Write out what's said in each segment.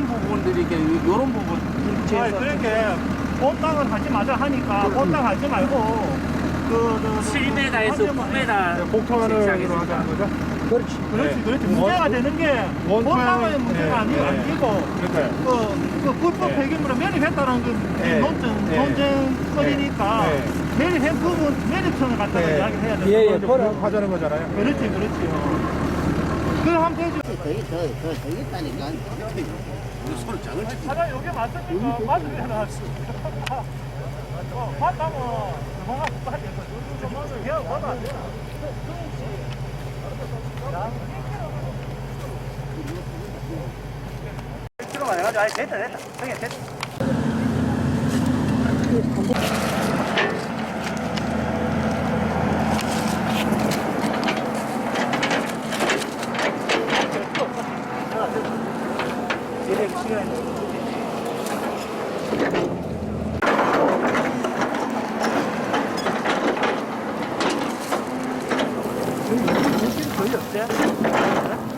이런 부분들이 이게 이런 부분 아, 제에서 그렇게 본땅을 하지 마자 하니까 본땅 하지 말고 그, 그 7m에서 9m 복통하는 설치하겠습니다. 로 하자는 거죠? 그렇지. 그렇지 네. 그렇지 문제가 되는 게 하는- 문제가 네, 아니, 네. 아니고 그러니까요. 그, 그 불법 네. 폐기물을 매립했다는 그 네. 논쟁, 네. 논쟁거리니까 네. 매립한 부분 매립청을 갖다가 네. 이야기를 해야 돼. 예, 예. 이제 하자는 거잖아요. 그렇지 그렇지. 그럼 한번 해줘. 더더 되겠다니까. 사장 여기 맞으니까 맞으면 어, 맞다면 뭐가 빨리 좀 그냥 받아 안 되나? 키로 와가지고 아니 됐다 됐다 형님 됐다 거의 없어요?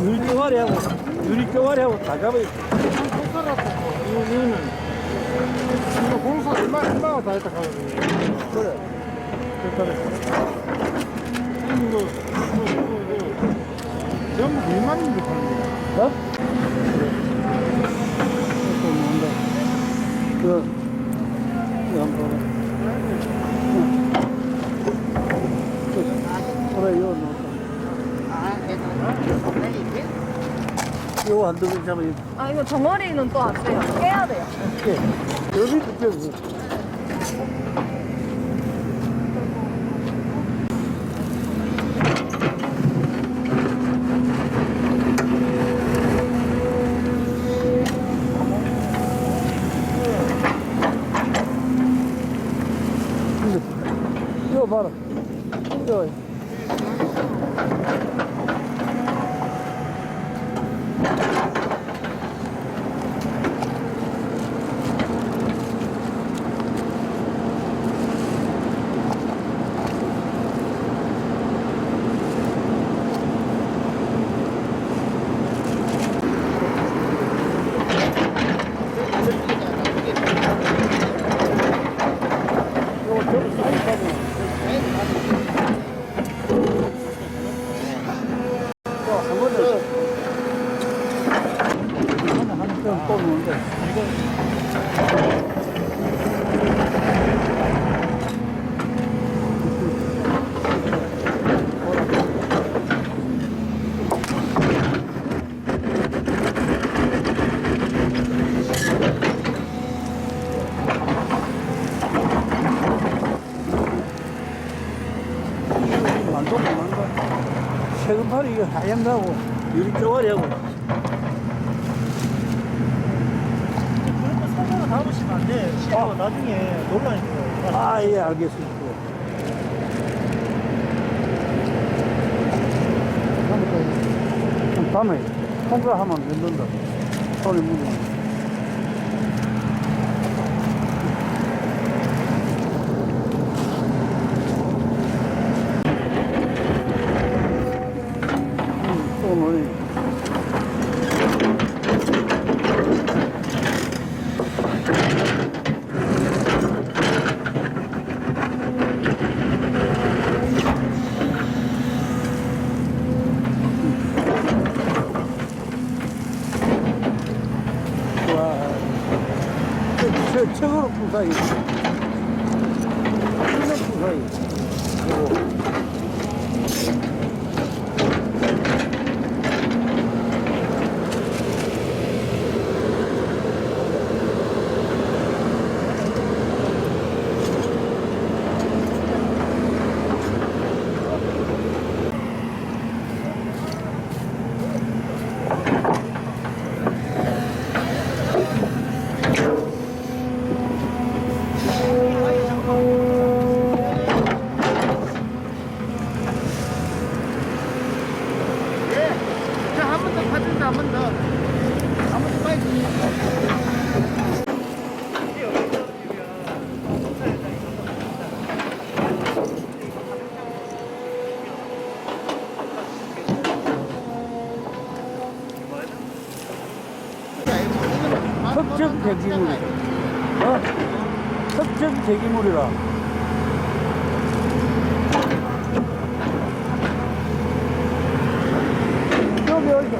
유리 쪼가리하고 유리 쪼가리하고 다 잡아야 이거는 이거 공사 얼마 얼마가 다 했다 하거든요. 그래. 그러니까 이거 이거 이거 이거 전부 밀만인데 파는 거야. 어? 또 뭔가 그 이거 한번 봐봐. 그래 이거 넣었다. 아, 해도 내 이게 이거 안 들고 잡아 아 이거 덩어리는 또 안 돼요. 깨야 돼요. 여기 붙여서 이거 봐라 이거 이거 저기 사이즈하고 한번 또 놓는데? 만도 만도 세금팔이 이거 하얀 거하고. 유리 쪼가리하고 그런 거 손으로 담으시면 안 돼. 싫어. 나중에 논란이 아예 알겠습니다. 좀 밤에 통과하면 안 된다. 묻으면. 음, 또 뭐니 와, 저, 저, 저거로 부사이. 이거 부사이. 이거. 자, 한 번 더 파든다, 한 번 더. 흑적 대기물. 어? 흑적 대기물이라. 여기 어디서?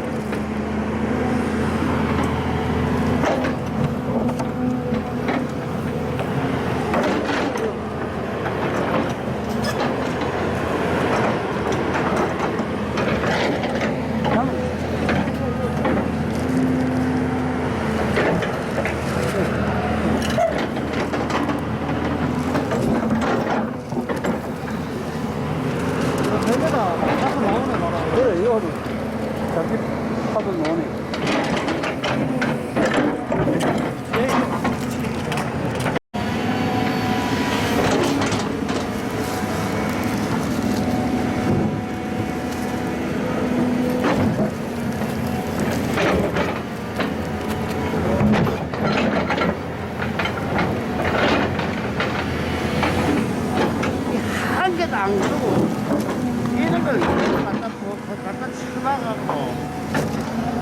벨레다 자꾸 나오네 봐라. 그래, 이거는 자기 파도 노네. 한 개도 안 그러고 이런 걸 이렇게 갖다 부- 갖다 치마갖고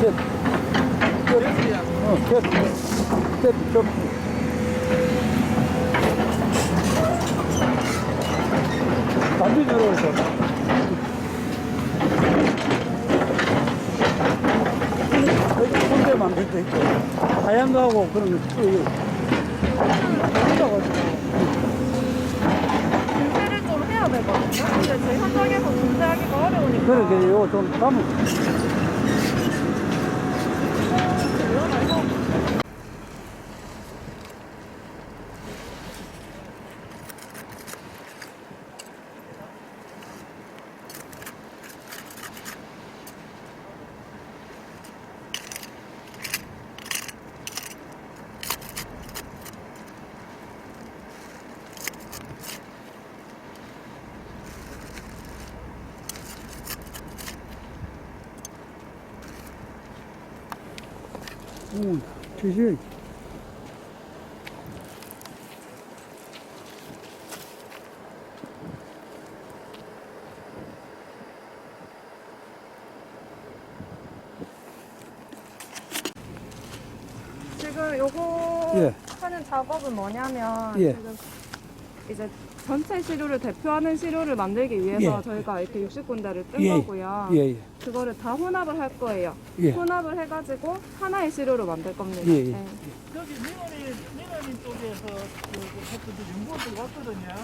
셋. 셋. 어, 셋. 셋. 좀. 반대 내려오셔. 여기 손대 만들 때 있고, 하얀 중재를 좀담을 응, 주시. 지금 요거 예. 하는 작업은 뭐냐면 예. 지금 이제 전체 시료를 대표하는 시료를 만들기 위해서 예. 저희가 이렇게 60군데를 뜬 예. 거고요. 예, 예. 그거를 다 혼합을 할 거예요. 예. 혼합을 해가지고 하나의 시료로 만들 겁니다. 예, 예. 네. 저기 민원인 민원인 쪽에서 그, 그 연구원들 왔거든요.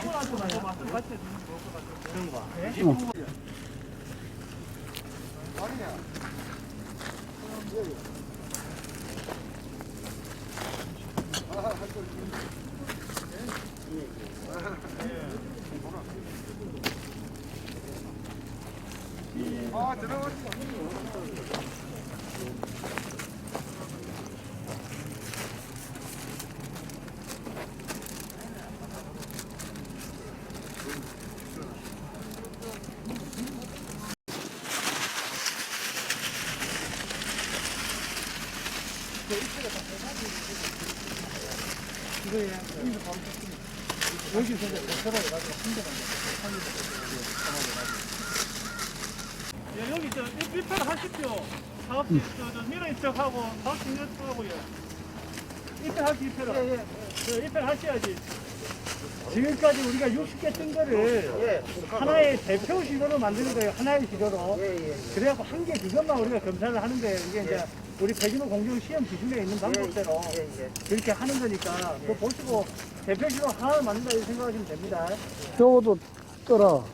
그분한테 뭐 말씀 같이 해주는 거 좋을 것 같아요. 네? 예, 여기 저 일패 하십시오. 사업 저, 저 민원인 쪽하고 사업 진행 쪽하고요. 일패 하시 일패로. 예, 예. 저 하셔야지. 지금까지 우리가 60개 뜬 거를 하나의 대표 시도로 만드는 거예요. 하나의 시도로. 그래갖고 한 개 그것만 우리가 검사를 하는 거예요. 이게 이제 우리 폐기물 공정 시험 기준에 있는 방법대로 그렇게 하는 거니까 그거 보시고 대표 시도 하나 만든다 이렇게 생각하시면 됩니다. 저것도 떠라.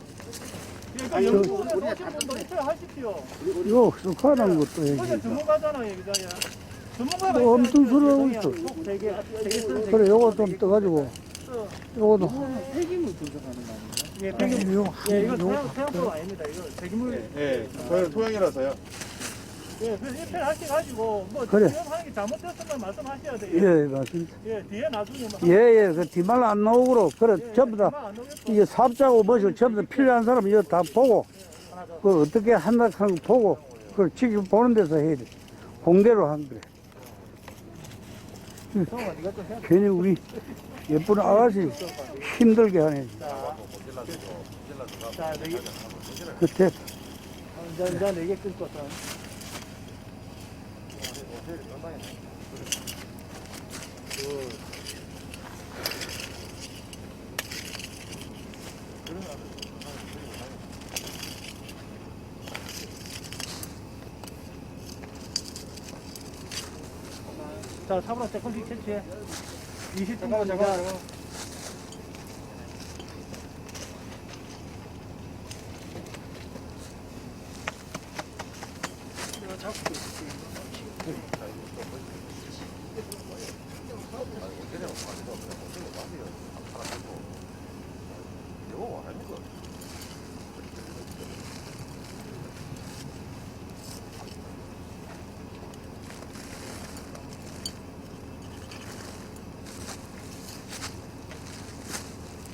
예, 그 연구원에 오신 분도 일패 하십시오. 요, 속하는 것도 어제 얘기. 전문가잖아요, 그자야. 전문가가 뭐 엄청 세상에 있어. 그래, 요거 좀 떠가지고. 요거도. 예, 폐기물. 요, 예, 이거 요. 토양, 토양법 아닙니다. 이거 폐기물. 예, 저는 토양이라서요. 예, 그래서 입회 하셔가지고 뭐 그래. 지원하는 게 잘못됐으면 말씀하셔야 돼요. 예, 맞습니다. 예, 뒤에 나중에 뭐 예, 예, 그 뒷말 안 나오고, 그래, 예, 전부 다, 안 오겠고. 이게 사업자고 뭐죠, 전부 다 필요한 사람 이거 다 보고, 그걸 어떻게 한다 하는 거 보고, 그걸 지금 보는 데서 해야 돼. 공개로 한 네가 좀 돼. 괜히 우리 예쁜 아가씨 힘들게 하네. 자, 네 개, 그때, 어, 이제, 이제 네개 끊고 서. 자, 사부로 조금씩 채취해. 20분 잠깐만, 잠깐만, 잠깐만.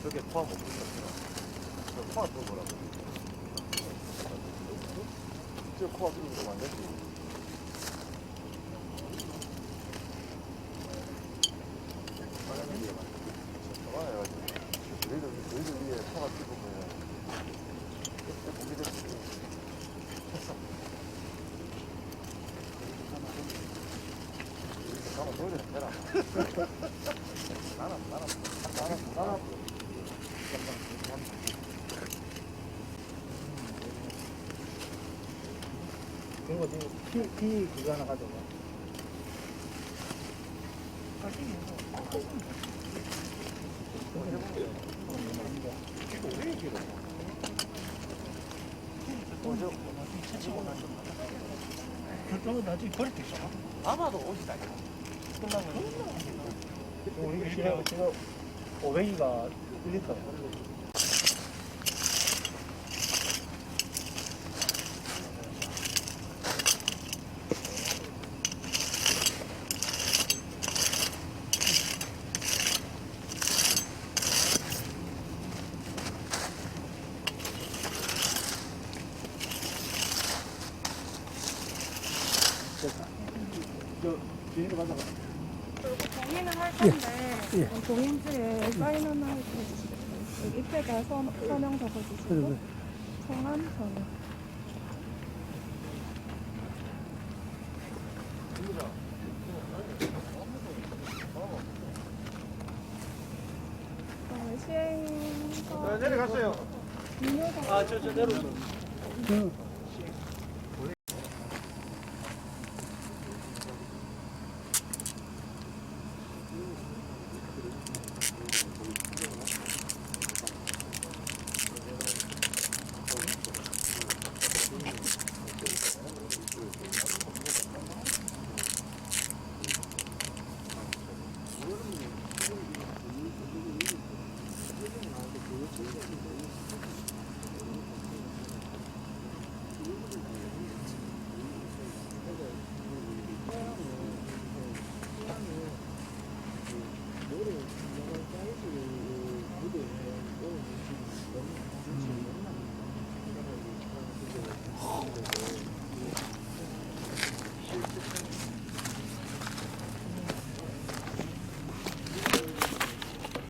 저게 포함 없는 거구나. 저 포함 또 뭐라고? 저 포함 뚫는 거안 되지. 너희들 위에 뚫으면 공개됐지. 가만. 나는, 나는, 나는, 나는. 그리고 지금 피, 피 그거 하나 가져가. 그쪽은 나중에 버릴 게 있어. 아마도 옷이다. 우리 지금 지금 500이가 1리터. 저 가져가. 동의는 할 건데 어, 동인지에 사인 하나 해주시고 입회가 서, 서명 적어주시고 그래, 성함 서명 어, 시행서 내려갔어요. 아, 저, 저 내려오죠. 그,